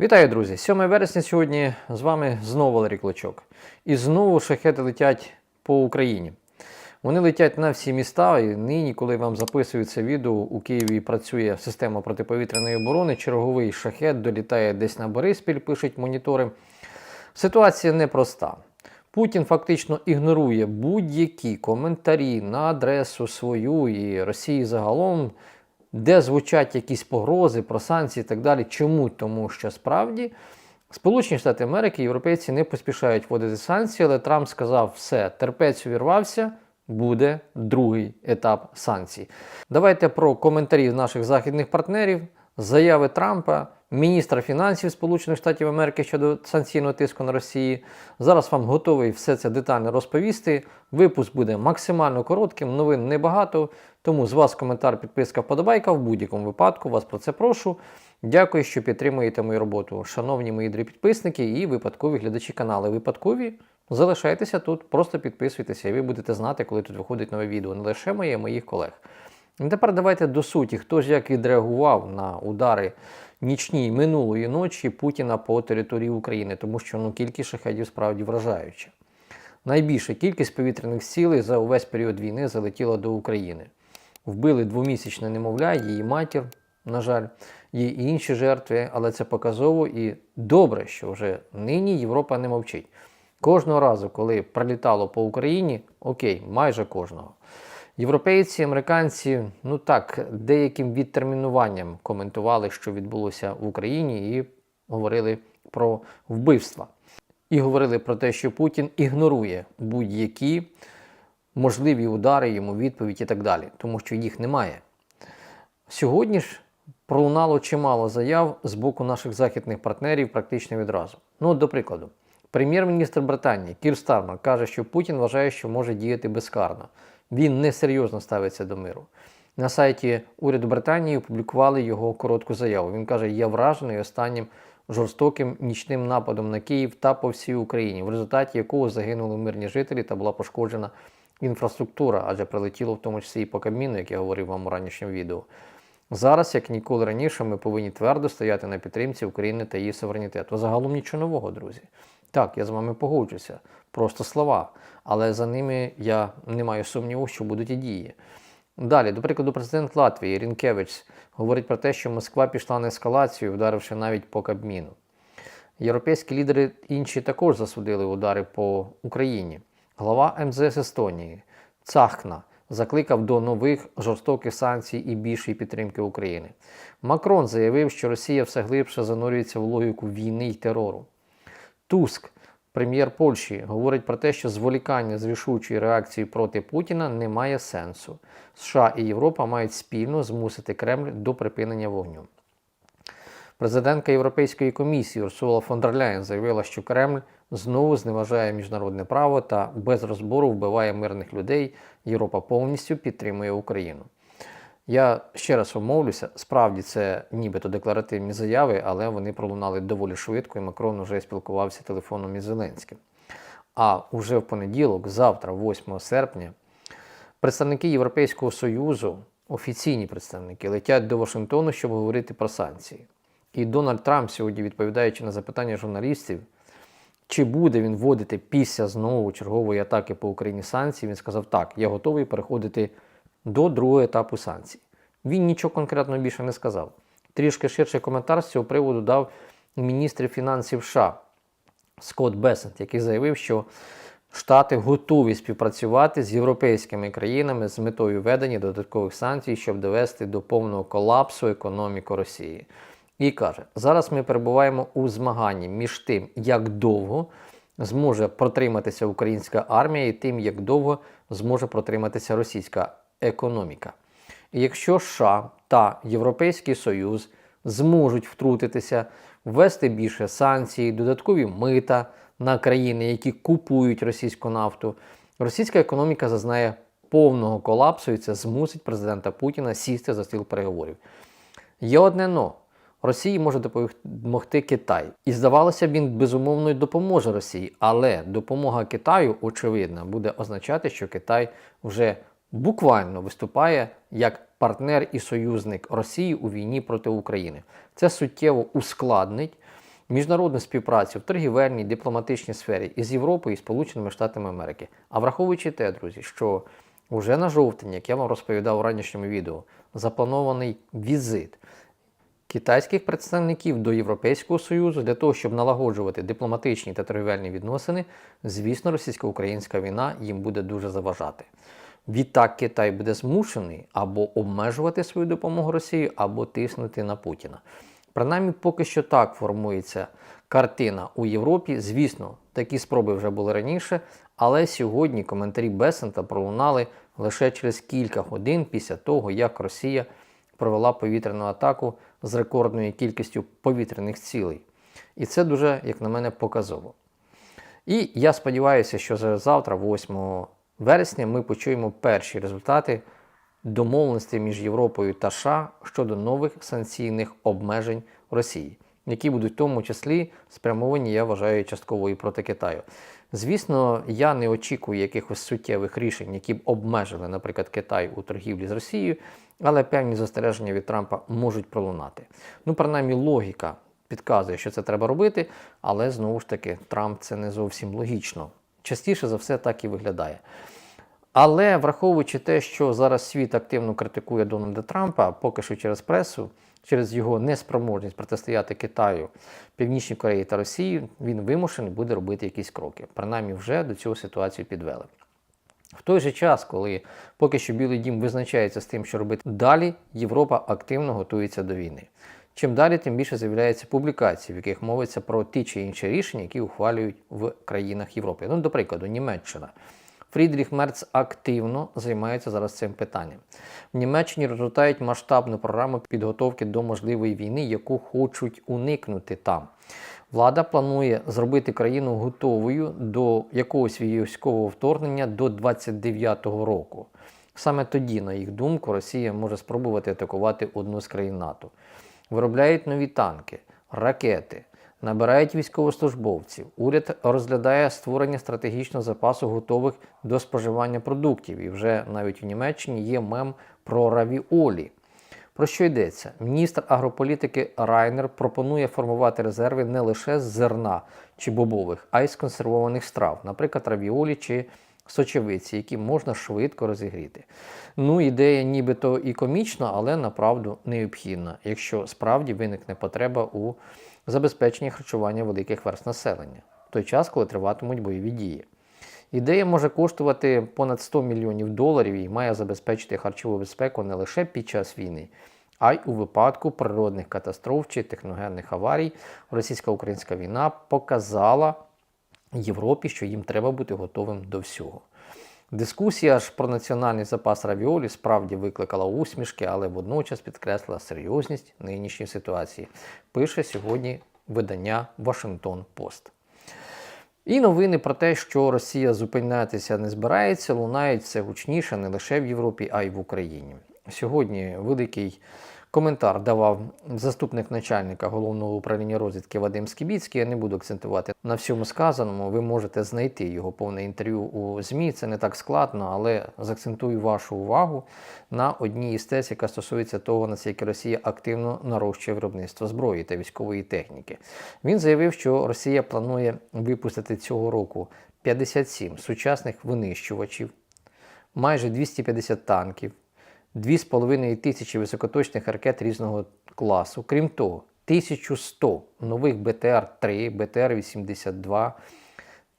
Вітаю, друзі! 7 вересня сьогодні з вами знову Валерій Клочок. І знову шахети летять по Україні. Вони летять на всі міста. І нині, коли вам записую це відео, у Києві працює система протиповітряної оборони. Черговий шахет долітає десь на Бориспіль, пишуть монітори. Ситуація непроста. Путін фактично ігнорує будь-які коментарі на адресу свою і Росії загалом, де звучать якісь погрози про санкції і так далі. Чому? Тому що справді Сполучені Штати Америки, європейці не поспішають вводити санкції, але Трамп сказав, все, терпець увірвався, буде другий етап санкцій. Давайте про коментарі наших західних партнерів, заяви Трампа, міністра фінансів Сполучених Штатів Америки щодо санкційного тиску на Росії. Зараз вам готовий все це детально розповісти. Випуск буде максимально коротким, новин небагато. Тому з вас коментар, підписка, вподобайка. В будь-якому випадку вас про це прошу. Дякую, що підтримуєте мою роботу. Шановні мої дорогі підписники і випадкові глядачі каналу. Випадкові залишайтеся тут, просто підписуйтеся, і ви будете знати, коли тут виходить нове відео. Не лише моє, моїх колег. Тепер давайте до суті. Хто ж як відреагував на удари нічні минулої ночі Путіна по території України, тому що ну, кількість шахедів справді вражаюча. Найбільша кількість повітряних цілей за увесь період війни залетіла до України. Вбили двомісячне немовля, її матір, на жаль, є і інші жертви, але це показово і добре, що вже нині Європа не мовчить. Кожного разу, коли прилітало по Україні, окей, майже кожного. Європейці, американці, ну так, деяким відтермінуванням коментували, що відбулося в Україні, і говорили про вбивства. І говорили про те, що Путін ігнорує будь-які можливі удари, йому відповідь і так далі, тому що їх немає. Сьогодні ж пролунало чимало заяв з боку наших західних партнерів практично відразу. Ну, до прикладу, прем'єр-міністр Британії Кір Стармер каже, що Путін вважає, що може діяти безкарно. Він несерйозно ставиться до миру. На сайті уряду Британії опублікували його коротку заяву. Він каже: Я вражений останнім жорстоким нічним нападом на Київ та по всій Україні, в результаті якого загинули мирні жителі та була пошкоджена інфраструктура, адже прилетіло в тому числі і по Кабміну, як я говорив вам у ранішньому відео. Зараз, як ніколи раніше, ми повинні твердо стояти на підтримці України та її суверенітету. Загалом нічого нового, друзі. Так, я з вами погоджуся. Просто слова. Але за ними я не маю сумніву, що будуть і дії. Далі, до прикладу, президент Латвії Рінкевич говорить про те, що Москва пішла на ескалацію, вдаривши навіть по Кабміну. Європейські лідери інші також засудили удари по Україні. Глава МЗС Естонії Цахна закликав до нових жорстоких санкцій і більшої підтримки України. Макрон заявив, що Росія все глибше занурюється в логіку війни й терору. Туск, прем'єр Польщі, говорить про те, що зволікання з рішучої реакції проти Путіна не має сенсу. США і Європа мають спільно змусити Кремль до припинення вогню. Президентка Європейської комісії Урсула фон дер Ляєн заявила, що Кремль знову зневажає міжнародне право та без розбору вбиває мирних людей. Європа повністю підтримує Україну. Я ще раз умовлюся, справді це нібито декларативні заяви, але вони пролунали доволі швидко, і Макрон вже спілкувався телефоном із Зеленським. А уже в понеділок, завтра, 8 серпня, представники Європейського Союзу, офіційні представники, летять до Вашингтону, щоб говорити про санкції. І Дональд Трамп сьогодні, відповідаючи на запитання журналістів, чи буде він вводити після знову чергової атаки по Україні санкції, він сказав: так, я готовий переходити до другого етапу санкцій. Він нічого конкретно більше не сказав. Трішки ширший коментар з цього приводу дав міністр фінансів США Скотт Бесент, який заявив, що Штати готові співпрацювати з європейськими країнами з метою введення додаткових санкцій, щоб довести до повного колапсу економіки Росії. І каже: зараз ми перебуваємо у змаганні між тим, як довго зможе протриматися українська армія, і тим, як довго зможе протриматися російська економіка. Якщо США та Європейський Союз зможуть втрутитися, ввести більше санкцій, додаткові мита на країни, які купують російську нафту, російська економіка зазнає повного колапсу, і це змусить президента Путіна сісти за стіл переговорів. Є одне но. Росії може допомогти Китай. І здавалося б, він безумовно допоможе Росії, але допомога Китаю, очевидно, буде означати, що Китай вже буквально виступає як партнер і союзник Росії у війні проти України. Це суттєво ускладнить міжнародну співпрацю в торгівельній, дипломатичній сфері із Європою і Сполученими Штатами Америки. А враховуючи те, друзі, що вже на жовтень, як я вам розповідав у ранішньому відео, запланований візит китайських представників до Європейського Союзу для того, щоб налагоджувати дипломатичні та торгівельні відносини, звісно, російсько-українська війна їм буде дуже заважати. Відтак Китай буде змушений або обмежувати свою допомогу Росії, або тиснути на Путіна. Принаймні, поки що так формується картина у Європі. Звісно, такі спроби вже були раніше, але сьогодні коментарі Бесента пролунали лише через кілька годин після того, як Росія провела повітряну атаку з рекордною кількістю повітряних цілей. І це дуже, як на мене, показово. І я сподіваюся, що завтра, 8 вересня, ми почуємо перші результати домовленостей між Європою та США щодо нових санкційних обмежень Росії, які будуть в тому числі спрямовані, я вважаю, частково і проти Китаю. Звісно, я не очікую якихось суттєвих рішень, які б обмежили, наприклад, Китай у торгівлі з Росією, але певні застереження від Трампа можуть пролунати. Ну, принаймні, логіка підказує, що це треба робити, але знову ж таки, Трамп це не зовсім логічно. Частіше за все так і виглядає. Але враховуючи те, що зараз світ активно критикує Дональда Трампа, поки що через пресу, через його неспроможність протистояти Китаю, Північній Кореї та Росії, він вимушений буде робити якісь кроки. Принаймні, вже до цього ситуацію підвели. В той же час, коли поки що Білий Дім визначається з тим, що робити далі, Європа активно готується до війни. Чим далі, тим більше з'являється публікацій, в яких мовиться про ті чи інші рішення, які ухвалюють в країнах Європи. Ну, до прикладу, Німеччина. Фрідріх Мерц активно займається зараз цим питанням. В Німеччині розгортають масштабну програму підготовки до можливої війни, яку хочуть уникнути там. Влада планує зробити країну готовою до якогось військового вторгнення до 29-го року. Саме тоді, на їх думку, Росія може спробувати атакувати одну з країн НАТО. Виробляють нові танки, ракети, набирають військовослужбовців. Уряд розглядає створення стратегічного запасу готових до споживання продуктів. І вже навіть в Німеччині є мем про равіолі. Про що йдеться? Міністр агрополітики Райнер пропонує формувати резерви не лише з зерна чи бобових, а й з консервованих страв, наприклад, равіолі чи сочевиці, які можна швидко розігріти. Ну, ідея нібито і комічна, але направду необхідна, якщо справді виникне потреба у забезпеченні харчування великих верст населення, в той час, коли триватимуть бойові дії. Ідея може коштувати понад 100 мільйонів доларів і має забезпечити харчову безпеку не лише під час війни, а й у випадку природних катастроф чи техногенних аварій. Російсько-українська війна показала Європі, що їм треба бути готовим до всього. Дискусія ж про національний запас равіолі справді викликала усмішки, але водночас підкреслила серйозність нинішньої ситуації. Пише сьогодні видання Вашингтон Пост. І новини про те, що Росія зупинятися не збирається, лунають все гучніше не лише в Європі, а й в Україні. Сьогодні великий коментар давав заступник начальника головного управління розвідки Вадим Скібіцький. Я не буду акцентувати на всьому сказаному. Ви можете знайти його повне інтерв'ю у ЗМІ. Це не так складно, але заакцентую вашу увагу на одній із тез, яка стосується того, наскільки Росія активно нарощує виробництво зброї та військової техніки. Він заявив, що Росія планує випустити цього року 57 сучасних винищувачів, майже 250 танків. 2,5 тисячі високоточних ракет різного класу. Крім того, 1100 нових БТР-3, БТР-82,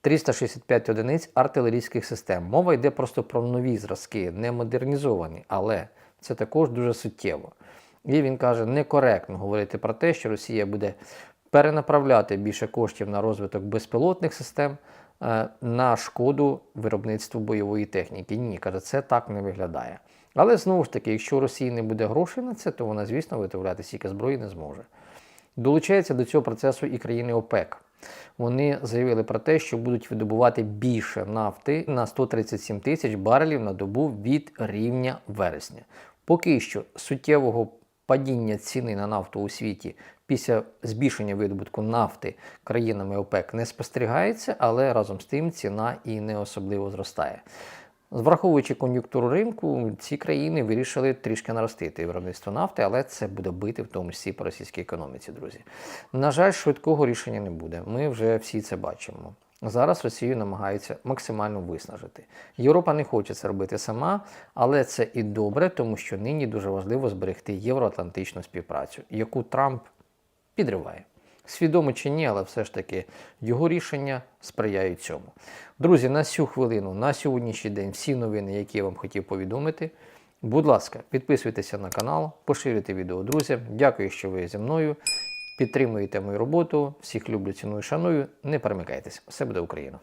365 одиниць артилерійських систем. Мова йде просто про нові зразки, не модернізовані, але це також дуже суттєво. І він каже, некоректно говорити про те, що Росія буде перенаправляти більше коштів на розвиток безпілотних систем е, на шкоду виробництву бойової техніки. Ні, каже, це так не виглядає. Але знову ж таки, якщо Росії не буде грошей на це, то вона, звісно, виготовляти стільки зброї не зможе. Долучається до цього процесу і країни ОПЕК. Вони заявили про те, що будуть видобувати більше нафти на 137 тисяч барелів на добу від рівня вересня. Поки що суттєвого падіння ціни на нафту у світі після збільшення видобутку нафти країнами ОПЕК не спостерігається, але разом з тим ціна і не особливо зростає. Враховуючи кон'юнктуру ринку, ці країни вирішили трішки наростити виробництво нафти, але це буде бити в тому числі по російській економіці, друзі. На жаль, швидкого рішення не буде. Ми вже всі це бачимо. Зараз Росію намагаються максимально виснажити. Європа не хоче це робити сама, але це і добре, тому що нині дуже важливо зберегти євроатлантичну співпрацю, яку Трамп підриває. Свідомо чи ні, але все ж таки його рішення сприяють цьому. Друзі, на цю хвилину, на сьогоднішній день, всі новини, які я вам хотів повідомити. Будь ласка, підписуйтеся на канал, поширюйте відео друзям. Дякую, що ви зі мною. Підтримуєте мою роботу. Всіх люблю, ціную, шаную. Не перемикайтесь. Все буде Україна!